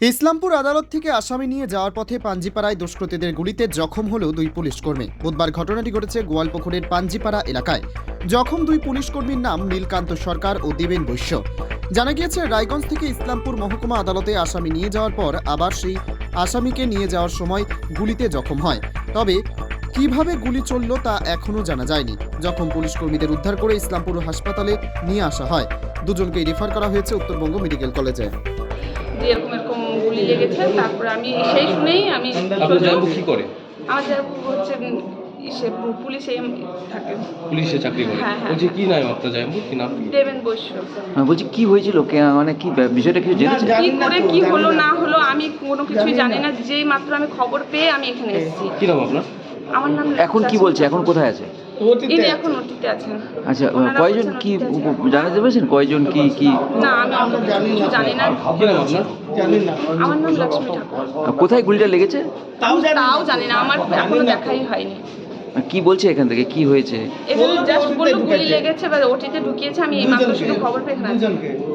ইসলামপুর আদালত থেকে আসামি নিয়ে যাওয়ার পথে পাঞ্জিপাড়ায় দুষ্কৃতীদের গুলিতে জখম হলো দুই পুলিশ কর্মী বুধবার ঘটনাটি ঘটেছে গোয়ালপুকুরের পাঞ্জিপাড়া এলাকায়। জখম দুই পুলিশ কর্মীর নাম নীলকান্ত সরকার ও দেবেন বৈশ্য। জানা গিয়েছে, রায়গঞ্জ থেকে ইসলামপুর মহকুমা আদালতে আসামি নিয়ে যাওয়ার পর আবার সেই আসামিকে নিয়ে যাওয়ার সময় গুলিতে জখম হয়। তবে কীভাবে গুলি চলল তা এখনও জানা যায়নি। জখম পুলিশ কর্মীদের উদ্ধার করে ইসলামপুর হাসপাতালে নিয়ে আসা হয়। দুজনকেই রেফার করা হয়েছে উত্তরবঙ্গ মেডিকেল কলেজে। গুলি লেগেছে তারপরে আমি সেই শুনেই আমি কি করে? আমার হচ্ছে পুলিশে থাকে। পুলিশে চাকরি করে? হ্যাঁ, হ্যাঁ, বলছি কি নাম আপনার জামাইবাবু? কি নাম? দেবেন বৈশ্য। বলছি কি হয়েছিল? মানে কি বিষয়টা কিছু জেনেছে কি করে কি হলো না। হলো আমি কোনো কিছুই জানি না। যেই মাত্র আমি খবর পেয়ে আমি এখানে এসেছি। কি নাম আপনার? আমার নাম এখন কি বলছে? এখন কোথায় আছে? ইনি এখন ওটিতে আছেন। আচ্ছা কয়জন কি। উপ- জানাতে পেরেছেন কয়জন কি কি? না আমি জানি না। কি নাম আমার নাম লক্ষ্মী ঠাকুর। কোথায় গুলিটা লেগেছে? তাও জানি না। আমার এখনও দেখাই হয়নি। কি বলছে এখান থেকে? কি হয়েছে? এখানে জাস্ট বলল গুলি লেগেছে বা ওটিতে ঢুকিয়েছে। আমি এই মাত্র শুধু খবর পেয়ে।